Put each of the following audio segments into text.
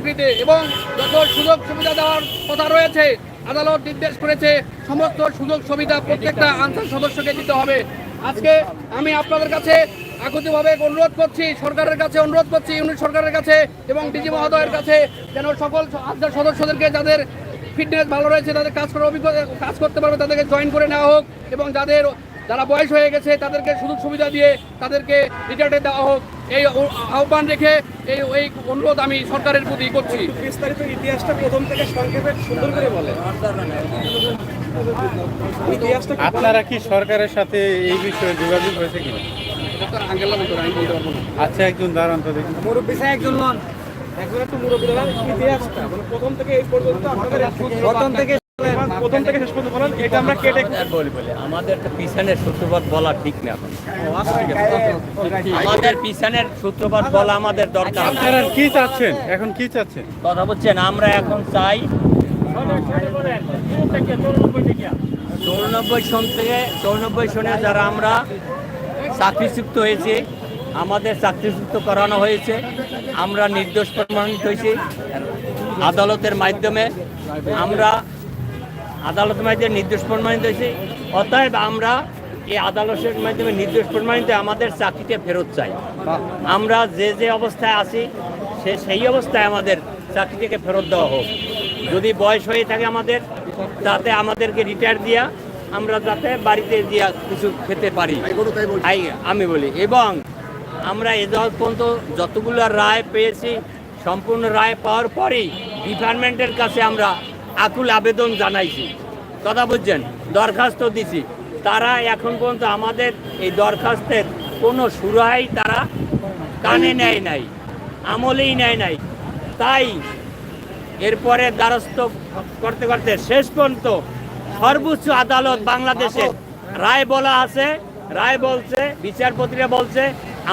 চাকরিতে এবং যত সুযোগ সুবিধা দেওয়ার কথা রয়েছে, আদালত নির্দেশ করেছে, সমস্ত সুযোগ সুবিধা প্রত্যেকটা আনসার সদস্যকে দিতে হবে। আজকে আমি আপনাদের কাছে একত্রিতভাবে অনুরোধ করছি, সরকারের কাছে অনুরোধ করছি, ইউনিট সরকারের কাছে এবং ডিজি মহোদয়ের কাছে যেন সকল আনসার সদস্যদেরকে যাদের ফিটনেস ভালো রয়েছে, তাদের কাজ করার অভিজ্ঞতা কাজ করতে পারবে, তাদেরকে জয়েন করে নেওয়া হোক এবং যাদের যারা বয়স হয়ে গেছে তাদেরকে সুযোগ সুবিধা দিয়ে তাদেরকে রিটায়ার্ডে দেওয়া হোক। এই আহ্বান রেখে এই এই অনুরোধ আমি সরকারের প্রতি করছি। বিস্তারিত ইতিহাসটা প্রথম থেকে সংক্ষেপে সুন্দর করে বলেন। ইতিহাসটা আপনারা কি সরকারের সাথে এই বিষয়ে যোগাযোগ হয়েছে কিনা? আচ্ছা একজন দাঁড়ান তো দেখুন মুরব্বী সাহেব একজন নন। একজন একটু মুরব্বী দাঁড়ান ইতিহাসটা মানে প্রথম থেকে এই পর্যন্ত আপনাদের প্রথম থেকে প্রথম থেকে শেষ পর্যন্ত বলেন এটা আমরা কেটে বলি বলে। আমাদের পিছনের সূত্রপাত বলা ঠিক না। আমাদের পিছনের সূত্রপাত বলা আমাদের দরকার। আপনারা কি চাচ্ছেন? এখন কি চাচ্ছেন? কথা বলছেন আমরা এখন চাই চৌরানব্বই সন থেকে চৌরানব্বই সনে যারা আমরা চাকরিযুক্ত হয়েছে আমাদের চাকরিযুক্ত করানো হয়েছে আমরা নির্দোষ প্রমাণিত হয়েছি আদালতের মাধ্যমে। আমরা আদালতের মাধ্যমে নির্দোষ প্রমাণিত হয়েছে। অতএব আমরা এই আদালতের মাধ্যমে নির্দোষ প্রমাণিত আমাদের চাকরিতে ফেরত চাই। আমরা যে যে অবস্থায় আছি, সে সেই অবস্থায় আমাদের চাকরি থেকে ফেরত দেওয়া হোক। যদি বয়স হয়ে থাকে আমাদের, তাতে আমাদেরকে রিটায়ার দিয়া আমরা যাতে বাড়িতে দিয়া কিছু খেতে পারি। আমি বলি, এবং আমরা এ পর্যন্ত যতগুলো রায় পেয়েছি, সম্পূর্ণ রায় পাওয়ার পরেই ডিপার্টমেন্টের কাছে আমরা আকুল আবেদন জানাইছি। কথা বুঝছেন? দরখাস্ত দিছি। তারা এখন পর্যন্ত আমাদের এই দরখাস্তের কোনো সুরাই তারা কানে নেয় নাই, আমলেই নেয় নাই। তাই এরপরে দ্বারস্থ করতে করতে শেষ পর্যন্ত সর্বোচ্চ আদালত বাংলাদেশে রায় বলা আছে। রায় বলছে, বিচারপতিরা বলছে,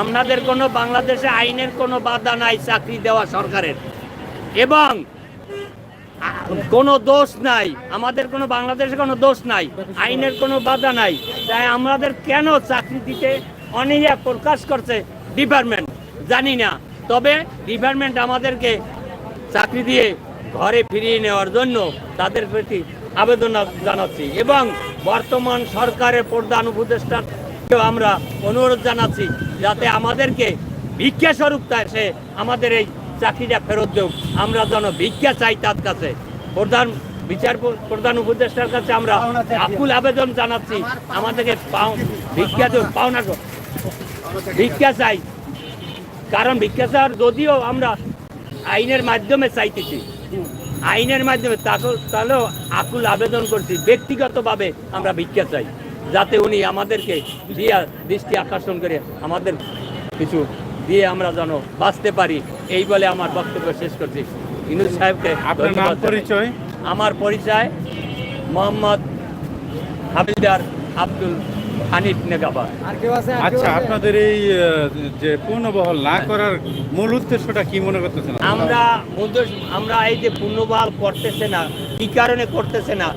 আপনাদের কোনো বাংলাদেশে আইনের কোনো বাধা নাই চাকরি দেওয়া সরকারের। এবং কোনো দোষ নাই। আমাদের কোনো বাংলাদেশে কোনো দোষ নাই। আইনের কোনো বাধা নাই। তাই আমাদের কেন চাকরি দিতে অনীহা প্রকাশ করছে ডিপার্টমেন্ট? জানি না। তবে ডিপার্টমেন্ট আমাদেরকে চাকরি দিয়ে ঘরে ফিরিয়ে নেওয়ার জন্য তাদের প্রতি আবেদন জানাচ্ছি এবং বর্তমান সরকারের প্রধান উপদেষ্টাকেও আমরা অনুরোধ জানাচ্ছি যাতে আমাদেরকে ভিক্ষা স্বরূপ তা- সে আমাদের এই চাকরিটা ফেরত দেব আমরা যেন ভিক্ষা চাই তার কাছে। প্রধান বিচার প্রধান উপদেষ্টার কাছে আমরা আকুল আবেদন জানাচ্ছি। আমাদেরকে ভিক্ষা দেব পাওনা ভিক্ষা চাই। কারণ ভিক্ষা চাওয়ার যদিও আমরা আইনের মাধ্যমে চাইতেছি। আইনের মাধ্যমে তাহলেও আকুল আবেদন করছি। ব্যক্তিগতভাবে আমরা ভিক্ষা চাই। যাতে উনি আমাদেরকে দিয়া দৃষ্টি আকর্ষণ করে আমাদের কিছু দিয়ে আমরা যেন বাঁচতে পারি এই বলে আমার বক্তব্য শেষ করছি। ইনুজ সাহেবকে। পরিচয়? আমার পরিচয় মোহাম্মদ হাবিলদার আব্দুল হানিফ নেগাবার আচ্ছা আপনাদের এই যে পূর্ণবহল না করার মূল উদ্দেশ্যটা কি মনে করতেছেন? আমরা উদ্দেশ্য আমরা এই যে পুনর্বহাল করতেছে না কি কারণে করতেছে না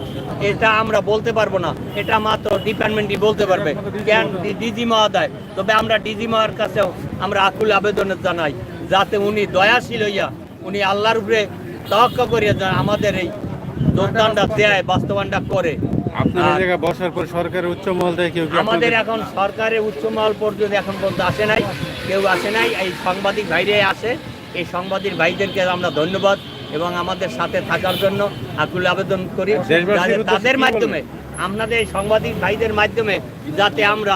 এটা আমরা বলতে পারব না। এটা মাত্র ডিপার্টমেন্টই বলতে পারবে। কেন? ডিজি মহোদয় তবে আমরা ডিজি মহার কাছেও আমরা আকুল আবেদন জানাই। যাতে উনি দয়াশীল হইয়া উনি আল্লাহর উপরে তহক্কা করিয়া আমাদের এই যোগদানটা দেয় বাস্তবায়নটা করে। বসার পর সরকারের উচ্চ মহল থেকে কেউ আমাদের এখন সরকারের উচ্চ মহল পর্যন্ত এখন পর্যন্ত আসে নাই কেউ আসে নাই এই সাংবাদিক ভাইরে আসে। এই সাংবাদিক ভাইদেরকে আমরা ধন্যবাদ। এবং আমাদের সাথে থাকার জন্য আকুল আবেদন করি তাদের মাধ্যমে আপনাদের এই সাংবাদিক ভাইদের মাধ্যমে যাতে আমরা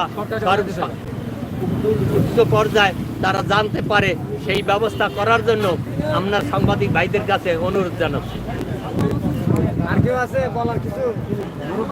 উচ্চ পর্যায়ে তারা জানতে পারে সেই ব্যবস্থা করার জন্য আমরা সাংবাদিক ভাইদের কাছে অনুরোধ জানাচ্ছি। আর কেউ আছে বলার কিছু?